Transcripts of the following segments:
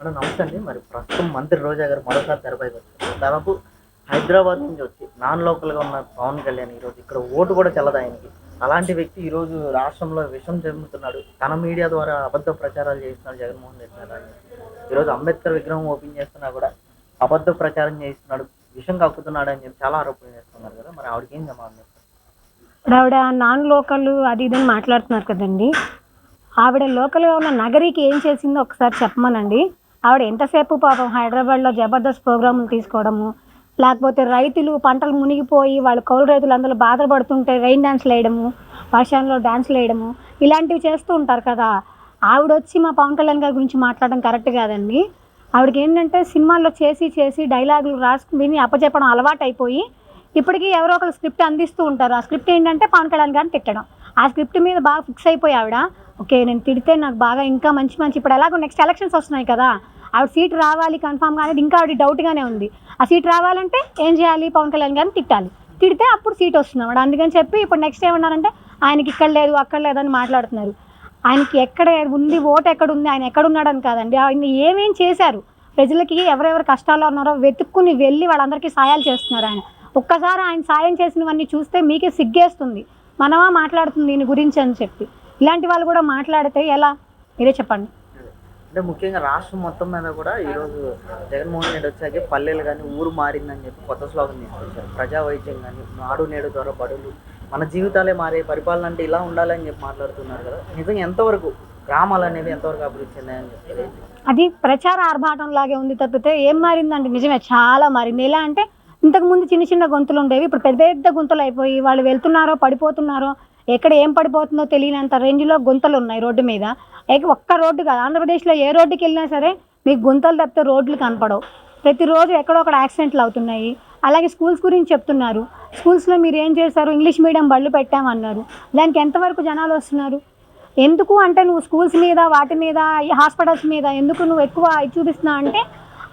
మనం నమస్తే అండి మరి ప్రస్తుతం మంత్రి రోజా గారు మరోసారి తెరపైకి వచ్చారు. దాదాపు హైదరాబాద్ నుంచి వచ్చి నాన్ లోకల్గా ఉన్న పవన్ కళ్యాణ్ ఈరోజు ఇక్కడ ఓటు కూడా చెల్లదు ఆయనకి. అలాంటి వ్యక్తి ఈరోజు రాష్ట్రంలో విషం చెందుతున్నాడు. తన మీడియా ద్వారా అబద్ధ ప్రచారాలు చేస్తున్నాడు జగన్మోహన్ రెడ్డి గారు. ఈరోజు అంబేద్కర్ విగ్రహం ఓపెన్ చేస్తున్నా కూడా అబద్ధ ప్రచారం చేస్తున్నాడు విషం కక్కుతున్నాడు అని చెప్పి చాలా ఆరోపణలు చేస్తున్నారు కదా. మరి ఆవిడకి ఏం సమాధానం ఇప్పుడు ఆవిడ నాన్ లోకల్ అది ఇదని మాట్లాడుతున్నారు కదండి. ఆవిడ లోకల్గా ఉన్న నగరికి ఏం చేసిందో ఒకసారి చెప్పమనండి. ఆవిడ ఎంతసేపు పాపం హైదరాబాద్లో జబర్దస్త్ ప్రోగ్రాములు తీసుకోవడము లేకపోతే రైతులు పంటలు మునిగిపోయి వాళ్ళు కౌలు రైతులు అందులో బాధపడుతుంటే రెయిన్ డ్యాన్స్లు వేయడము వర్షంలో డ్యాన్స్లు వేయడము ఇలాంటివి చేస్తూ ఉంటారు కదా. ఆవిడ వచ్చి మా పవన్ కళ్యాణ్ గారి గురించి మాట్లాడడం కరెక్ట్ కాదండి. ఆవిడకి ఏంటంటే సినిమాల్లో చేసి చేసి డైలాగులు రాసుకుని విని అప్పచెప్పడం అలవాటు అయిపోయి ఇప్పటికీ ఎవరో ఒకరు స్క్రిప్ట్ అందిస్తూ ఉంటారు. ఆ స్క్రిప్ట్ ఏంటంటే పవన్ కళ్యాణ్ గారిని తిట్టడం. ఆ స్క్రిప్ట్ మీద బాగా ఫిక్స్ అయిపోయి ఆవిడ ఓకే నేను తిడితే నాకు బాగా ఇంకా మంచి మంచి ఇప్పుడు ఎలాగో నెక్స్ట్ ఎలక్షన్స్ వస్తున్నాయి కదా ఆవిడ సీట్ రావాలి కన్ఫామ్గా అనేది ఇంకా ఆవిడ డౌట్గానే ఉంది. ఆ సీట్ రావాలంటే ఏం చేయాలి? పవన్ కళ్యాణ్ గారిని తిట్టాలి. తిడితే అప్పుడు సీట్ వస్తుంది ఆవిడ. అందుకని చెప్పి ఇప్పుడు నెక్స్ట్ ఏమన్నారంటే ఆయనకి ఇక్కడ లేదు అక్కడ లేదని మాట్లాడుతున్నారు. ఆయనకి ఎక్కడ ఉంది ఓటు ఎక్కడ ఉంది ఆయన ఎక్కడ ఉన్నాడని కాదండి. ఆయన ఏమేం చేశారు? ప్రజలకి ఎవరెవరు కష్టాల్లో ఉన్నారో వెతుక్కుని వెళ్ళి వాళ్ళందరికీ సాయాలు చేస్తున్నారు ఆయన. ఒక్కసారి ఆయన సాయం చేసినవన్నీ చూస్తే మీకే సిగ్గేస్తుంది. మనమా మాట్లాడుతుంది దీని గురించి అని చెప్పి. ఇలాంటి వాళ్ళు కూడా మాట్లాడితే ఎలా? మీరే చెప్పండి. అంటే ముఖ్యంగా రాష్ట్రం మొత్తం మీద కూడా ఈరోజు జగన్మోహన్ రెడ్డి వచ్చాకే పల్లెలు కానీ ఊరు మారిందని చెప్పి కొత్త స్లోగన్ తీసుకొచ్చారు. ప్రజా వైద్యం కానీ నాడు నేడు ద్వారా బడులు మన జీవితాలే మారే పరిపాలన అంటే ఇలా ఉండాలని చెప్పి మాట్లాడుతున్నారు కదా. నిజంగా ఎంతవరకు గ్రామాలు అనేవి ఎంతవరకు అభివృద్ధి చెందాయని చెప్పి అది ప్రచార ఆర్భాటం లాగే ఉంది తప్పితే ఏం మారిందంటే నిజమే చాలా మారింది. ఎలా అంటే ఇంతకు ముందు చిన్న చిన్న గొంతులు ఉండేవి ఇప్పుడు పెద్ద పెద్ద గుంతలు అయిపోయి వాళ్ళు వెళ్తున్నారో పడిపోతున్నారో ఎక్కడ ఏం పడిపోతుందో తెలియనంత రేంజ్లో గుంతలు ఉన్నాయి రోడ్డు మీద. ఒక్క రోడ్డు కాదు ఆంధ్రప్రదేశ్లో ఏ రోడ్డుకి వెళ్ళినా సరే మీకు గుంతలు తప్పితే రోడ్లు కనపడవు. ప్రతిరోజు ఎక్కడొక్కడ యాక్సిడెంట్లు అవుతున్నాయి. అలాగే స్కూల్స్ గురించి చెప్తున్నారు. స్కూల్స్లో మీరు ఏం చేశారు? ఇంగ్లీష్ మీడియం బళ్ళు పెట్టామన్నారు. దానికి ఎంతవరకు జనాలు వస్తున్నారు? ఎందుకు అంటే నువ్వు స్కూల్స్ మీద వాటి మీద ఈ హాస్పిటల్స్ మీద ఎందుకు నువ్వు ఎక్కువ చూపిస్తున్నావు అంటే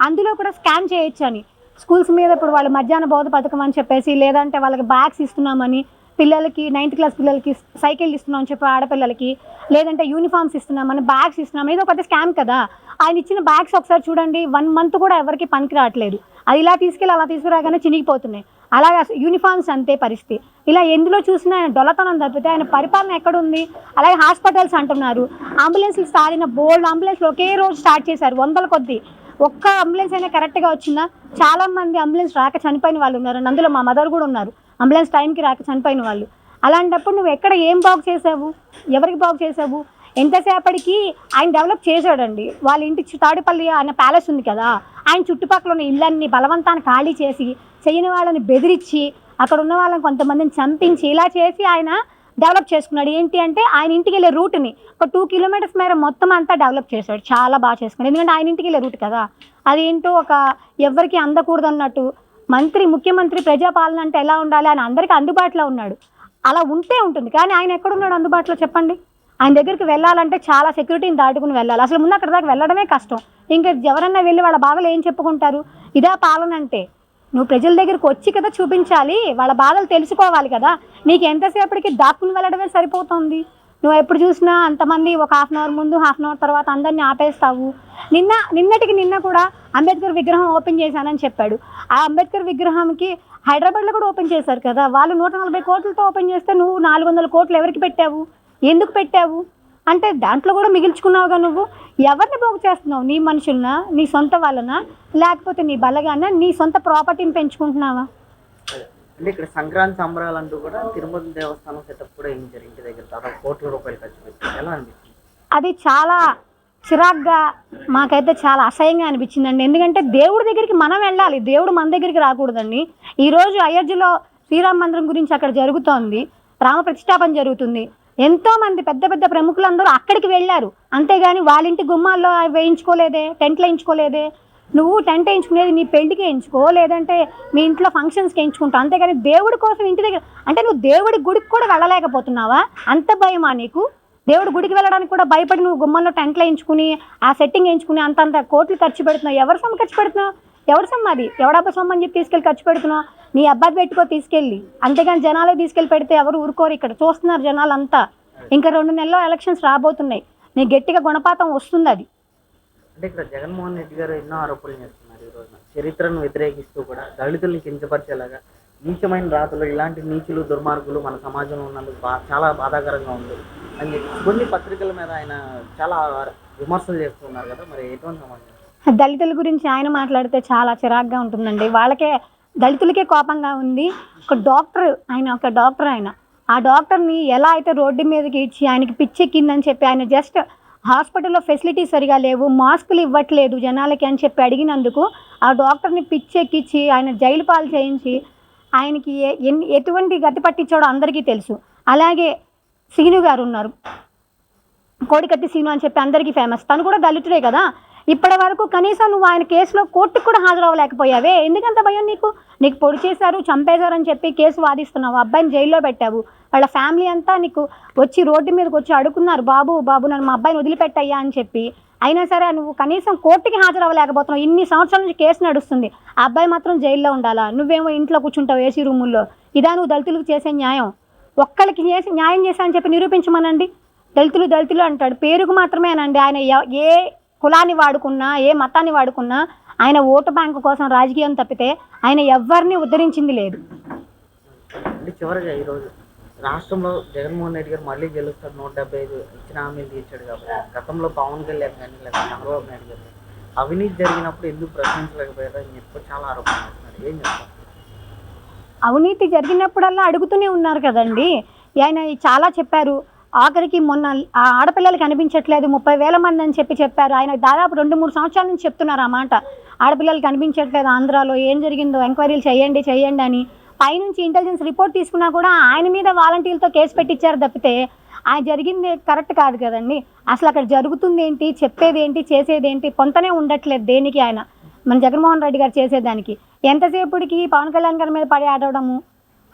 అందులో కూడా స్కాన్ చేయొచ్చు అని స్కూల్స్ మీద ఇప్పుడు వాళ్ళు మధ్యాహ్న బోధ పథకం అని చెప్పేసి లేదంటే వాళ్ళకి బ్యాగ్స్ ఇస్తున్నామని పిల్లలకి నైన్త్ క్లాస్ పిల్లలకి సైకిల్ ఇస్తున్నాం అని చెప్పి ఆడపిల్లలకి లేదంటే యూనిఫామ్స్ ఇస్తున్నామని బ్యాగ్స్ ఇస్తున్నాం ఇది ఒక పెద్ద స్కామ్ కదా. ఆయన ఇచ్చిన బ్యాగ్స్ ఒకసారి చూడండి వన్ మంత్ కూడా ఎవరికి పనికి రావట్లేదు. అది ఇలా తీసుకెళ్ళి అలా తీసుకురాగానే చినిగిపోతున్నాయి. అలాగే అసలు యూనిఫామ్స్ అంతే పరిస్థితి. ఇలా ఎందులో చూసినా ఆయన డొలతనం తప్పితే ఆయన పరిపాలన ఎక్కడుంది? అలాగే హాస్పిటల్స్ అంటున్నారు. అంబులెన్స్లు సాధిన బోల్డ్ అంబులెన్స్లు ఒకే రోజు స్టార్ట్ చేశారు వందల కొద్దీ. ఒక్క అంబులెన్స్ అయినా కరెక్ట్గా వచ్చిందా? చాలా మంది అంబులెన్స్ రాక చనిపోయిన వాళ్ళు ఉన్నారు. అందులో మా మదర్ కూడా ఉన్నారు. అంబులెన్స్ టైంకి రాక చనిపోయిన వాళ్ళు. అలాంటప్పుడు నువ్వు ఎక్కడ ఏం బాగు చేసావు? ఎవరికి బాగు చేసావు? ఎంతసేపటికి ఆయన డెవలప్ చేశాడండి. వాళ్ళ ఇంటి తాడుపల్లి ఆయన ప్యాలెస్ ఉంది కదా ఆయన చుట్టుపక్కల ఉన్న ఇళ్ళన్ని బలవంతాన్ని ఖాళీ చేసి చేయని వాళ్ళని బెదిరించి అక్కడ ఉన్న వాళ్ళని కొంతమందిని చంపించి ఇలా చేసి ఆయన డెవలప్ చేసుకున్నాడు. ఏంటి అంటే ఆయన ఇంటికి వెళ్ళే రూట్ని ఒక టూ కిలోమీటర్స్ మేర మొత్తం అంతా డెవలప్ చేశాడు. చాలా బాగా చేసుకున్నాడు. ఎందుకంటే ఆయన ఇంటికి వెళ్ళే రూట్ కదా. అదేంటో ఒక ఎవరికి అందకూడదు అన్నట్టు మంత్రి ముఖ్యమంత్రి ప్రజాపాలన అంటే ఎలా ఉండాలి ఆయన అందరికీ అందుబాటులో ఉన్నాడు. అలా ఉంటే ఉంటుంది. కానీ ఆయన ఎక్కడున్నాడు అందుబాటులో చెప్పండి? ఆయన దగ్గరికి వెళ్ళాలంటే చాలా సెక్యూరిటీని దాటుకుని వెళ్ళాలి. అసలు ముందు అక్కడ దాకా వెళ్ళడమే కష్టం. ఇంకా ఎవరన్నా వెళ్ళి వాళ్ళ బాధలు ఏం చెప్పుకుంటారు? ఇదే పాలన అంటే నువ్వు ప్రజల దగ్గరికి వచ్చి కదా చూపించాలి వాళ్ళ బాధలు తెలుసుకోవాలి కదా. నీకు ఎంతసేపటికి దాక్కుని వెళ్ళడమే సరిపోతుంది. నువ్వు ఎప్పుడు చూసినా అంతమంది ఒక హాఫ్ అన్ అవర్ ముందు హాఫ్ అన్ అవర్ తర్వాత అందరినీ ఆపేస్తావు. నిన్న నిన్నటికి నిన్న కూడా అంబేద్కర్ విగ్రహం ఓపెన్ చేశానని చెప్పాడు. ఆ అంబేద్కర్ విగ్రహంకి హైదరాబాద్లో కూడా ఓపెన్ చేశారు కదా. వాళ్ళు నూట నలభై కోట్లతో ఓపెన్ చేస్తే నువ్వు నాలుగు వందల కోట్లు ఎవరికి పెట్టావు? ఎందుకు పెట్టావు? అంటే దాంట్లో కూడా మిగిల్చుకున్నావుగా నువ్వు? ఎవరిని బాగు చేస్తున్నావు? నీ మనుషులనా? నీ సొంత వాళ్ళనా? లేకపోతే నీ బలగాన? నీ సొంత ప్రాపర్టీని పెంచుకుంటున్నావా? అంటే ఇక్కడ సంక్రాంతి సంబరాలు అంటూ కూడా తిరుమల దేవస్థానం సెటప్ కూడా వేయించారు ఇంటి దగ్గర దాదాపు కోట్ల రూపాయలు ఖర్చు పెట్టారు ఎలా అనిపించింది? అది చాలా చిరాగ్గా మాకైతే చాలా అసహ్యంగా అనిపించిందండి. ఎందుకంటే దేవుడి దగ్గరికి మనం వెళ్ళాలి. దేవుడు మన దగ్గరికి రాకూడదండి. ఈరోజు అయోధ్యలో శ్రీరామ మందిరం గురించి అక్కడ జరుగుతోంది. రామ ప్రతిష్టాపన జరుగుతుంది. ఎంతోమంది పెద్ద పెద్ద ప్రముఖులందరూ అక్కడికి వెళ్ళారు. అంతేగాని వాళ్ళ ఇంటి గుమ్మాల్లో వేయించుకోలేదే టెంట్లు వేయించుకోలేదే నువ్వు టెంట్ వేయించుకునేది నీ పెళ్ళికి వేయించుకో లేదంటే మీ ఇంట్లో ఫంక్షన్స్కి వేయించుకుంటావు అంతేగాని దేవుడి కోసం ఇంటి దగ్గర అంటే నువ్వు దేవుడి గుడికి కూడా వెళ్ళలేకపోతున్నావా? అంత భయమా నీకు? దేవుడు గుడికి వెళ్ళడానికి కూడా భయపడి నువ్వు గుమ్మంలో టెంట్లు వేయించుకుని ఆ సెట్టింగ్ వేయించుకుని అంతంత కోట్లు ఖర్చు పెడుతున్నావు. ఎవరి సొమ్ము ఖర్చు పెడుతున్నావు? ఎవరి సొమ్ము అది? ఎవడబ్బా సొమ్ము అని చెప్పి తీసుకెళ్ళి ఖర్చు పెడుతున్నావు? నీ అబ్బాయి పెట్టుకో తీసుకెళ్ళి. అంతేగాని జనాలు తీసుకెళ్ళి పెడితే ఎవరు ఊరుకోరు ఇక్కడ. చూస్తున్నారు జనాలు అంతా ఇంకా రెండు నెలల్లో ఎలక్షన్స్ రాబోతున్నాయి. నీ గట్టిగా గుణపాతం వస్తుంది అది. అంటే ఇక్కడ జగన్మోహన్ రెడ్డి గారు ఎన్నో ఆరోపణలు చేస్తున్నారు ఈ రోజున. చరిత్రను వ్యతిరేకిస్తూ కూడా దళితుల్ని కించపరిచేలాగా నీచమైన రాతలు ఇలాంటి నీచులు దుర్మార్గులు మన సమాజంలో ఉన్నందుకు బా చాలా బాధాకరంగా ఉంది అని చెప్పి కొన్ని పత్రికల మీద ఆయన చాలా విమర్శలు చేస్తున్నారు కదా మరి ఎటువంటి సమాజం దళితుల గురించి ఆయన మాట్లాడితే చాలా చిరాగ్గా ఉంటుందండి. వాళ్ళకే దళితులకే కోపంగా ఉంది. ఒక డాక్టర్ ఆయన ఒక డాక్టర్ ఆయన. ఆ డాక్టర్ని ఎలా అయితే రోడ్డు మీదకి ఇచ్చి ఆయనకి పిచ్చెక్కిందని చెప్పి ఆయన జస్ట్ హాస్పిటల్లో ఫెసిలిటీస్ సరిగా లేవు మాస్కులు ఇవ్వట్లేదు జనాలకి అని చెప్పి అడిగినందుకు ఆ డాక్టర్ని పిచ్చెక్కించి ఆయన జైలు పాలు చేయించి ఆయనకి ఎన్ని ఎటువంటి గతి పట్టించాడో అందరికీ తెలుసు. అలాగే సీను గారు ఉన్నారు. కోడికత్తి సీను అని చెప్పి అందరికీ ఫేమస్ తను కూడా దళితుడే కదా? ఇప్పటి వరకు కనీసం నువ్వు ఆయన కేసులో కోర్టుకు కూడా హాజరవ్వలేకపోయావే. ఎందుకంత భయం నీకు? నీకు పొడి చేశారు చంపేశారని చెప్పి కేసు వాదిస్తున్నావు. అబ్బాయిని జైల్లో పెట్టావు. వాళ్ళ ఫ్యామిలీ అంతా నీకు వచ్చి రోడ్డు మీదకి వచ్చి అడుగుతున్నారు బాబు బాబు నన్ను మా అబ్బాయిని వదిలిపెట్టయ్యా అని చెప్పి. అయినా సరే నువ్వు కనీసం కోర్టుకి హాజరవ్వలేకపోతున్నావు. ఇన్ని సంవత్సరాల నుంచి కేసు నడుస్తుంది. ఆ అబ్బాయి మాత్రం జైల్లో ఉండాలా? నువ్వేమో ఇంట్లో కూర్చుంటావు ఏసీ రూముల్లో. ఇదా నువ్వు దళితులకు చేసే న్యాయం? ఒక్కళ్ళకి చేసి న్యాయం చేశా అని చెప్పి నిరూపించమనండి. దళితులు దళితులు అంటాడు. పేరుకు మాత్రమేనండి ఆయన ఏ కులాన్ని వాడుకున్నా ఏ మతాన్ని వాడుకున్నా ఆయన ఓటు బ్యాంకు కోసం రాజకీయం తప్పితే ఆయన ఎవరిని ఉద్ధరించింది లేదు. చివరిగా ఈరోజు రాష్ట్రంలో జగన్మోహన్ రెడ్డి గారు మళ్ళీ గెలుస్తాడు నూట డెబ్బై ఐదు ఇచ్చిన హామీలు తీర్చాడు కాబట్టి. గతంలో పవన్ కళ్యాణ్ కానీ లేదా చంద్రబాబు నాయుడు గారు అవినీతి జరిగినప్పుడు ఎందుకు ప్రశ్నించలేకపోయారు అని చెప్పి చాలా ఆరోపణ చేస్తున్నారు. ఏం చెప్తారు? అవినీతి జరిగినప్పుడల్లా అడుగుతూనే ఉన్నారు కదండి. ఆయన చాలా చెప్పారు ఆఖరికి మొన్న ఆ ఆడపిల్లలు కనిపించట్లేదు ముప్పై వేల మంది అని చెప్పి చెప్పారు. ఆయన దాదాపు రెండు మూడు సంవత్సరాల నుంచి చెప్తున్నారు ఆ మాట. ఆడపిల్లలు కనిపించట్లేదు ఆంధ్రాలో ఏం జరిగిందో ఎంక్వైరీలు చేయండి చేయండి అని. పైనుంచి ఇంటెలిజెన్స్ రిపోర్ట్ తీసుకున్నా కూడా ఆయన మీద వాలంటీర్లతో కేసు పెట్టించారు తప్పితే ఆయన జరిగింది కరెక్ట్ కాదు కదండి. అసలు అక్కడ జరుగుతుంది ఏంటి చెప్పేది ఏంటి చేసేది ఏంటి పొంతనే ఉండట్లేదు దేనికి ఆయన. మన జగన్మోహన్ రెడ్డి గారు చేసేదానికి. ఎంతసేపటికి పవన్ కళ్యాణ్ గారి మీద పడి ఆడవడము?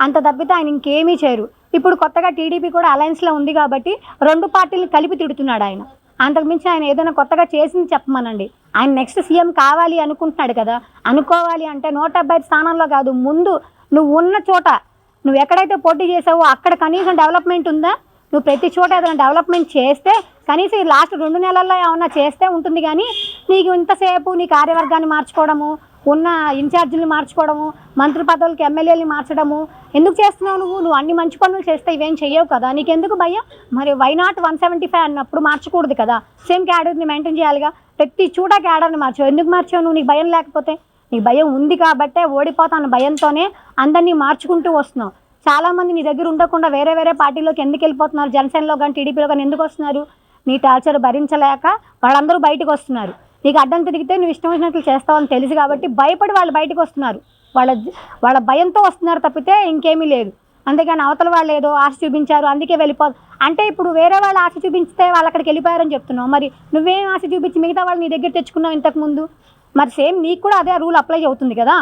అంత తప్పితే ఆయన ఇంకేమీ చేయరు. ఇప్పుడు కొత్తగా టీడీపీ కూడా అలయన్స్లో ఉంది కాబట్టి రెండు పార్టీలు కలిపి తిడుతున్నాడు ఆయన. అంతకుమించి ఆయన ఏదైనా కొత్తగా చేసింది చెప్పమనండి. ఆయన నెక్స్ట్ సీఎం కావాలి అనుకుంటున్నాడు కదా. అనుకోవాలి అంటే నూట డెబ్బై ఐదు కాదు ముందు నువ్వు ఉన్న చోట నువ్వు ఎక్కడైతే పోటీ చేసావో అక్కడ కనీసం డెవలప్మెంట్ ఉందా? నువ్వు ప్రతి చోట ఏదైనా డెవలప్మెంట్ చేస్తే కనీసం ఈ లాస్ట్ రెండు నెలల్లో ఏమన్నా చేస్తే ఉంటుంది కానీ నీకు ఇంతసేపు నీ కార్యవర్గాన్ని మార్చుకోవడము ఉన్న ఇన్ఛార్జీలు మార్చుకోవడము మంత్రి పదవులకు ఎమ్మెల్యేలు మార్చడము. ఎందుకు చేస్తున్నావు నువ్వు? నువ్వు అన్ని మంచి పనులు చేస్తే ఇవేం చెయ్యవు కదా. నీకెందుకు భయం? మరి why not one seventy five అన్నప్పుడు మార్చకూడదు కదా. సేమ్ క్యాడర్ని మెయింటైన్ చేయాలిగా. ప్రతి చూడ క్యాడర్ని మార్చావు. ఎందుకు మార్చావు నువ్వు? నీకు భయం లేకపోతే? నీకు భయం ఉంది కాబట్టే ఓడిపోతాను భయంతోనే అందరినీ మార్చుకుంటూ వస్తున్నావు. చాలామంది నీ దగ్గర ఉండకుండా వేరే వేరే పార్టీలోకి ఎందుకు వెళ్ళిపోతున్నారు? జనసేనలో కానీ టీడీపీలో కానీ ఎందుకు వస్తున్నారు? నీ టార్చర్ భరించలేక వాళ్ళందరూ బయటకు వస్తున్నారు. నీకు అడ్డం తిరిగితే నువ్వు ఇష్టం వచ్చినట్లు చేస్తావని తెలుసు కాబట్టి భయపడి వాళ్ళు బయటకు వస్తున్నారు. వాళ్ళ వాళ్ళ భయంతో వస్తున్నారు తప్పితే ఇంకేమీ లేదు. అందుకని అవతల వాళ్ళు ఏదో ఆశ చూపించారు అందుకే వెళ్ళిపో అంటే ఇప్పుడు వేరే వాళ్ళు ఆశ చూపించితే వాళ్ళు అక్కడికి వెళ్ళిపోయారని చెప్తున్నావు. మరి నువ్వేం ఆశ చూపించి మిగతా వాళ్ళు నీ దగ్గర తెచ్చుకున్నావు ఇంతకుముందు మరి సేమ్ నీకు కూడా అదే రూల్ అప్లై అవుతుంది కదా?